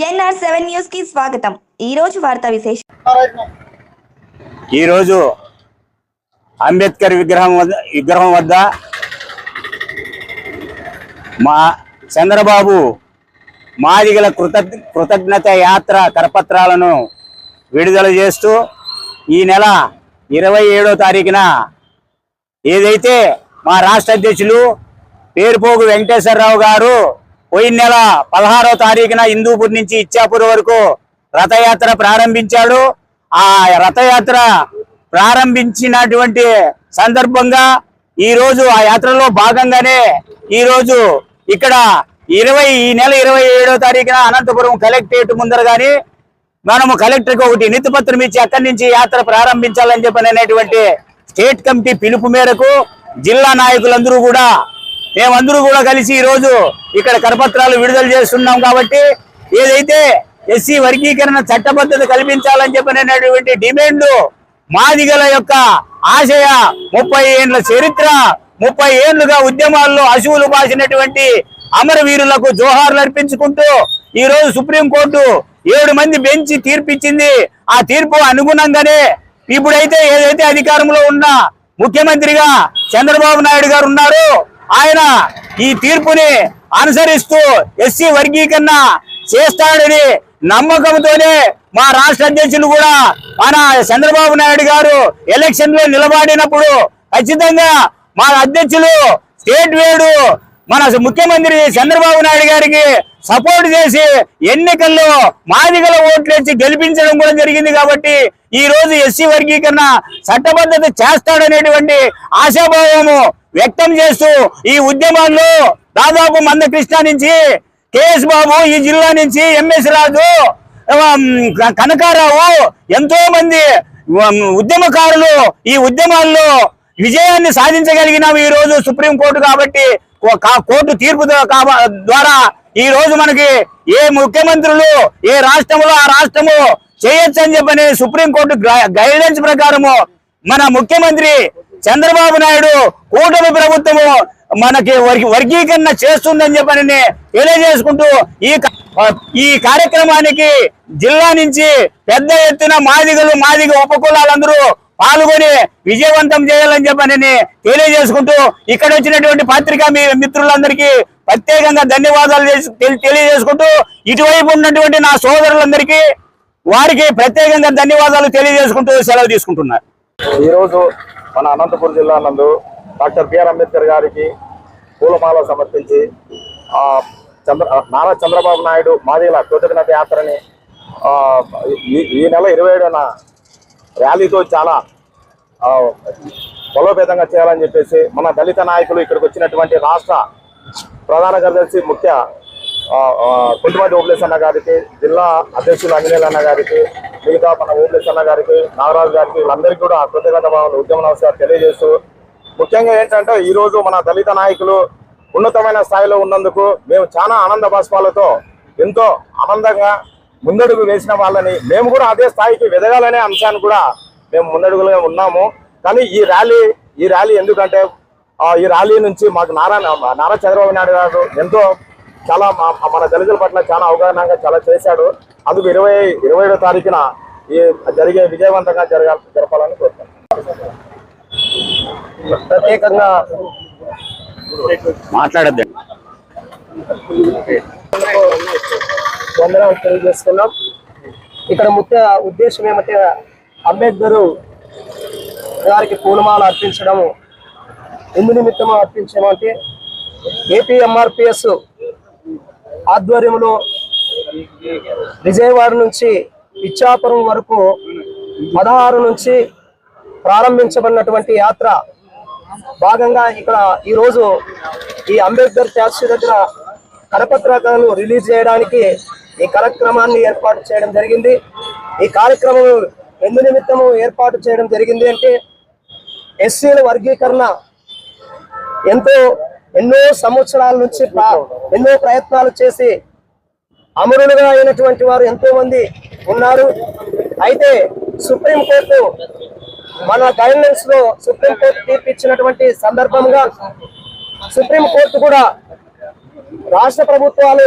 NR seven న్యూస్కి స్వాగతం. ఈ రోజు వార్తా విశేషం. ఈరోజు అంబేద్కర్ విగ్రహం వద్ద విగ్రహం వద్ద మా చంద్రబాబు మాదిగల కృత కృతజ్ఞత యాత్ర కరపత్రాలను విడుదల చేస్తూ ఈ నెల ఇరవై ఏడో తారీఖున ఏదైతే మా రాష్ట్ర అధ్యక్షులు పేరుపోగు వెంకటేశ్వరరావు గారు పోయిన నెల పదహారో తారీఖున హిందూపూర్ నుంచి ఇచ్చాపూర్ వరకు రథయాత్ర ప్రారంభించాడు. ఆ రథయాత్ర ప్రారంభించినటువంటి సందర్భంగా ఈరోజు ఆ యాత్రలో భాగంగానే ఈ రోజు ఇక్కడ ఇరవై ఈ నెల ఇరవై ఏడో తారీఖున అనంతపురం కలెక్టరేట్ ముందర గాని మనము కలెక్టర్కి ఒకటి నితిపత్రం ఇచ్చి అక్కడి నుంచి యాత్ర ప్రారంభించాలని చెప్పినటువంటి స్టేట్ కమిటీ పిలుపు మేరకు జిల్లా నాయకులందరూ కూడా మేమందరూ కూడా కలిసి ఈరోజు ఇక్కడ కరపత్రాలు విడుదల చేస్తున్నాం కాబట్టి ఏదైతే ఎస్సీ వర్గీకరణ చట్టబద్ధత కల్పించాలని చెప్పినటువంటి డిమాండ్ మాదిగల యొక్క ఆశయ ముప్పై ఏళ్ళ చరిత్ర ముప్పై ఏండ్లుగా ఉద్యమాల్లో అశువులు బాసినటువంటి అమరవీరులకు జోహార్లు అర్పించుకుంటూ ఈ రోజు సుప్రీంకోర్టు ఏడు మంది బెంచి తీర్పిచ్చింది. ఆ తీర్పు అనుగుణంగానే ఇప్పుడైతే ఏదైతే అధికారంలో ఉన్న ముఖ్యమంత్రిగా చంద్రబాబు నాయుడు గారు ఉన్నారు ఆయన ఈ తీర్పుని అనుసరిస్తూ ఎస్సీ వర్గీకరణ చేస్తాడని నమ్మకంతోనే మా రాష్ట్ర అధ్యక్షులు కూడా మన చంద్రబాబు నాయుడు గారు ఎలక్షన్లో నిలబడినప్పుడు ఖచ్చితంగా మా అధ్యక్షులు స్టేట్ వేడు మన ముఖ్యమంత్రి చంద్రబాబు నాయుడు గారికి సపోర్ట్ చేసి ఎన్నికల్లో మాదిగల ఓట్లేసి గెలిపించడం కూడా జరిగింది కాబట్టి ఈ రోజు ఎస్సీ వర్గీకరణ చట్టబద్ధత చేస్తాడనేటువంటి ఆశాభావము వ్యక్తం చేస్తూ ఈ ఉద్యమాల్లో దాదాపు మందకృష్ణ నుంచి కేఎస్ బాబు ఈ జిల్లా నుంచి ఎంఎస్ రాజు కనకారావు ఎంతో మంది ఉద్యమకారులు ఈ ఉద్యమాల్లో విజయాన్ని సాధించగలిగినాము ఈ రోజు సుప్రీం కోర్టు కాబట్టి కోర్టు తీర్పు ద్వారా ఈ రోజు మనకి ఏ ముఖ్యమంత్రులు ఏ రాష్ట్రంలో ఆ రాష్ట్రము చేయొచ్చు అని చెప్పని సుప్రీం కోర్టు గైడెన్స్ ప్రకారము మన ముఖ్యమంత్రి చంద్రబాబు నాయుడు కూటమి ప్రభుత్వము మనకి వర్గీ- వర్గీకరణ చేస్తుందని చెప్పని తెలియజేసుకుంటూ ఈ ఈ కార్యక్రమానికి జిల్లా నుంచి పెద్ద ఎత్తున మాదిగలు మాదిగ ఉపకులాలందరూ పాల్గొని విజయవంతం చేయాలని చెప్పని తెలియజేసుకుంటూ ఇక్కడ వచ్చినటువంటి పత్రికా మీ మిత్రులందరికీ ప్రత్యేకంగా ధన్యవాదాలు చేసి- తెలి- తెలియజేసుకుంటూ ఇటువైపు ఉన్నటువంటి నా సోదరులందరికీ వారికి ప్రత్యేకంగా ధన్యవాదాలు తెలియజేసుకుంటూ సెలవు తీసుకుంటున్నారు ఈరోజు మన అనంతపురం జిల్లా నందు డాక్టర్ బిఆర్ అంబేద్కర్ గారికి పూలమాల సమర్పించి చంద్ర నారా చంద్రబాబు నాయుడు మాదిగల కృతజ్ఞత యాత్రని ఈ నెల ఇరవై ఏడున ర్యాలీతో చాలా బలోపేతంగా చేయాలని చెప్పేసి మన దళిత నాయకులు ఇక్కడికి వచ్చినటువంటి రాష్ట్ర ప్రధాన కార్యదర్శి ముఖ్య ఆ, కుంటుమాటి ఓబ్లేస్ అన్న గారికి జిల్లా అధ్యక్షులు అంజనేయులు అన్న గారికి మిగతా మన ఓబ్లేస్ అన్న గారికి నాగరాజు గారికి వీళ్ళందరికీ కూడా కృతజ్ఞత భావన ఉద్యమ నమస్కారం తెలియజేస్తూ ముఖ్యంగా ఏంటంటే ఈరోజు మన దళిత నాయకులు ఉన్నతమైన స్థాయిలో ఉన్నందుకు మేము చాలా ఆనంద బాష్పాలతో ఎంతో ఆనందంగా ముందడుగు వేసిన వాళ్ళని మేము కూడా అదే స్థాయికి ఎదగాలనే అంశాన్ని కూడా మేము ముందడుగులుగా ఉన్నాము. కానీ ఈ ర్యాలీ ఈ ర్యాలీ ఎందుకంటే ఈ ర్యాలీ నుంచి మాకు నారా నారా చంద్రబాబు నాయుడు గారు ఎంతో చాలా మన దళితుల పట్ల చాలా అవగాహనగా చాలా చేశాడు. అందుకు ఇరవై ఇరవై ఏడో తారీఖున ఈ జరిగే విజయవంతంగా జరగాలి జరపాలని కోరుతున్నాను ప్రత్యేకంగా మాట్లాడద్దు. వందనాలు తెలియజేస్తున్నాం. ఇక్కడ ముఖ్య ఉద్దేశం ఏమంటే అంబేద్కర్ గారికి పూలమాల అర్పించడము. ఎందు నిమిత్తం అర్పించమంటే ఏపీఎంఆర్పిఎస్ ఆధ్వర్యంలో విజయవాడ నుంచి ఇచ్చాపురం వరకు పదహారు నుంచి ప్రారంభించబడినటువంటి యాత్ర భాగంగా ఇక్కడ ఈరోజు ఈ అంబేద్కర్ స్టాచ్యూ దగ్గర కరపత్రాలను రిలీజ్ చేయడానికి ఈ కార్యక్రమాన్ని ఏర్పాటు చేయడం జరిగింది. ఈ కార్యక్రమం ఎందు నిమిత్తము ఏర్పాటు చేయడం జరిగింది అంటే ఎస్సీల వర్గీకరణ ఎంతో ఎన్నో సంవత్సరాల నుంచి ఎన్నో ప్రయత్నాలు చేసి అమరులుగా అయినటువంటి వారు ఎంతో మంది ఉన్నారు. అయితే సుప్రీంకోర్టు మన గైడ్లైన్స్లో సుప్రీంకోర్టు తీర్పు ఇచ్చినటువంటి సందర్భంగా సుప్రీంకోర్టు కూడా రాష్ట్ర ప్రభుత్వాలు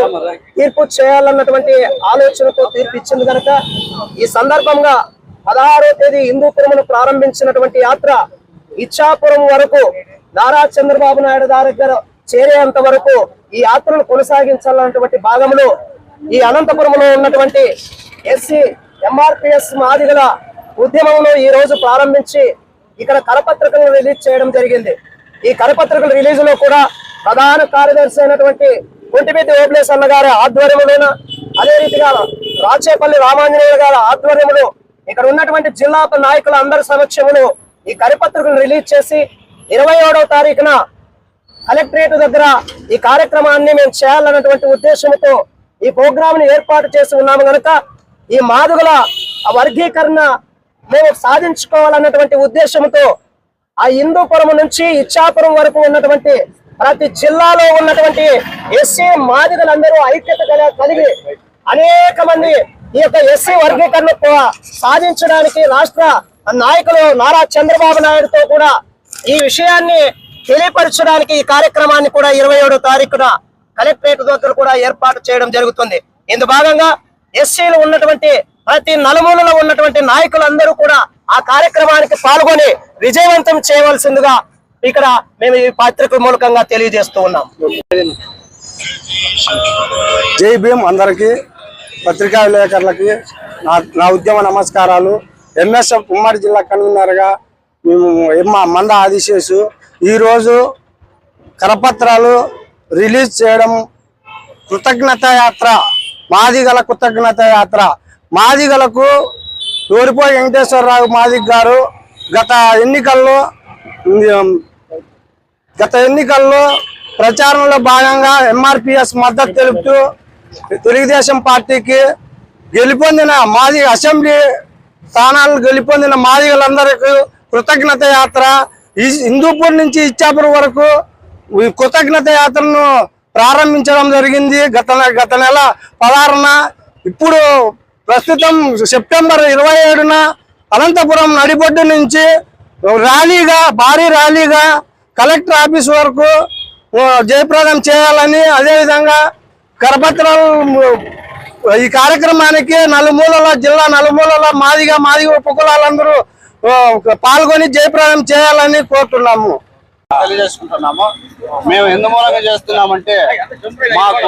తీర్పు చేయాలన్నటువంటి ఆలోచనతో తీర్పు ఇచ్చింది కనుక ఈ సందర్భంగా పదహారో తేదీ హిందూపురమును ప్రారంభించినటువంటి యాత్ర ఇచ్చాపురం వరకు నారా చంద్రబాబు నాయుడు గారి దగ్గర చేరేంత వరకు ఈ యాత్రను కొనసాగించాలన్నటువంటి భాగంలో ఈ అనంతపురంలో ఉన్నటువంటి ఎస్సీ ఎంఆర్పిఎస్ మాదిగల ఉద్యమంలో ఈ రోజు ప్రారంభించి ఇక్కడ కరపత్రికలను రిలీజ్ చేయడం జరిగింది. ఈ కరపత్రికల రిలీజ్లో కూడా ప్రధాన కార్యదర్శి అయినటువంటి కొంటిమిద్ది ఓబ్లేస్ అన్న గారి ఆధ్వర్యంలోన అదే రీతిగా రాచేపల్లి రామాంజనేయ గారి ఆధ్వర్యంలో ఇక్కడ ఉన్నటువంటి జిల్లా నాయకుల అందరి సమక్షంలో ఈ కరిపత్రికను రిలీజ్ చేసి ఇరవై ఏడవ తారీఖున కలెక్టరేట్ దగ్గర ఈ కార్యక్రమాన్ని మేము చేయాలన్నటువంటి ఉద్దేశంతో ఈ ప్రోగ్రామ్ని ఏర్పాటు చేసి ఉన్నాము కనుక ఈ మాదుగుల వర్గీకరణ మేము సాధించుకోవాలన్నటువంటి ఉద్దేశంతో ఆ హిందూపురం నుంచి ఇచ్చాపురం వరకు ఉన్నటువంటి ప్రతి జిల్లాలో ఉన్నటువంటి ఎస్సీ మాదిగలందరూ ఐక్యత కలిగి అనేక మంది ఈ యొక్క ఎస్సీ వర్గీకరణ సాధించడానికి రాష్ట్ర నాయకులు నారా చంద్రబాబు నాయుడుతో కూడా ఈ విషయాన్ని తెలియపరచడానికి ఈ కార్యక్రమాన్ని కూడా ఇరవై ఏడో తారీఖున కలెక్టరేట్ దగ్గర కూడా ఏర్పాటు చేయడం జరుగుతుంది. ఇందు భాగంగా ఎస్సీలు ఉన్నటువంటి ప్రతి నలుమూలలో ఉన్నటువంటి నాయకులందరూ కూడా ఆ కార్యక్రమానికి పాల్గొని విజయవంతం చేయవలసిందిగా ఇక్కడ మేము ఈ పాత్రిక మూలకంగా తెలియజేస్తూ ఉన్నాం. జై భీమ్ అందరికీ పత్రికా విలేకరులకి నా నా ఉద్యమ నమస్కారాలు. ఎంఎస్ఎఫ్ ఉమ్మడి జిల్లా కన్వీనర్గా మేము ఎమ్మ మంద ఆదిశేషు ఈరోజు కరపత్రాలు రిలీజ్ చేయడం కృతజ్ఞత యాత్ర మాదిగల కృతజ్ఞత యాత్ర మాదిగలకు తోరిపోయి వెంకటేశ్వరరావు మాదిగ్ గారు గత ఎన్నికల్లో గత ఎన్నికల్లో ప్రచారంలో భాగంగా ఎంఆర్పిఎస్ మద్దతు తెలుపుతూ తెలుగుదేశం పార్టీకి గెలుపొందిన మాది అసెంబ్లీ స్థానాలు గెలుపొందిన మాదిగలందరికీ కృతజ్ఞత యాత్ర. ఈ హిందూపూర్ నుంచి ఇచ్చాపురం వరకు కృతజ్ఞత యాత్రను ప్రారంభించడం జరిగింది. గత గత నెల పదహారున ఇప్పుడు ప్రస్తుతం సెప్టెంబర్ ఇరవై ఏడున అనంతపురం నడిబొడ్డు నుంచి ర్యాలీగా భారీ ర్యాలీగా కలెక్టర్ ఆఫీస్ వరకు జయప్రదం చేయాలని అదేవిధంగా కరపత్రం ఈ కార్యక్రమానికి నలుమూలల జిల్లా నలుమూలల మాదిగా మాదిగ ఉపకులాలందరూ పాల్గొని జయప్రదం చేయాలని కోరుతున్నాము. తెలియజేసుకుంటున్నాము. మేము ఎందు మూలంగా చేస్తున్నామంటే మాకు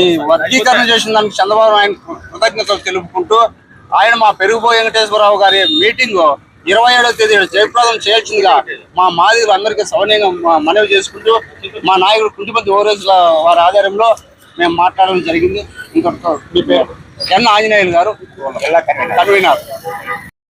ఈ వర్గీకరణ చేసిన దానికి చంద్రబాబు నాయుడు కృతజ్ఞతలు తెలుపుకుంటూ ఆయన మా పెరుగుబోయే వెంకటేశ్వరరావు గారి మీటింగ్ ఇరవై ఏడవ తేదీ జయప్రదం చేయాల్సిందిగా మా మాదిగులు అందరికీ సవనీయంగా మా- మనవి చేసుకుంటూ మా నాయకుడు కుంటిపతి ఓరేజ్ల వారి ఆధారంలో మేము మాట్లాడడం జరిగింది. ఇంకొక ఎన్ ఆంజనేయులు గారు. కన్వీనర్.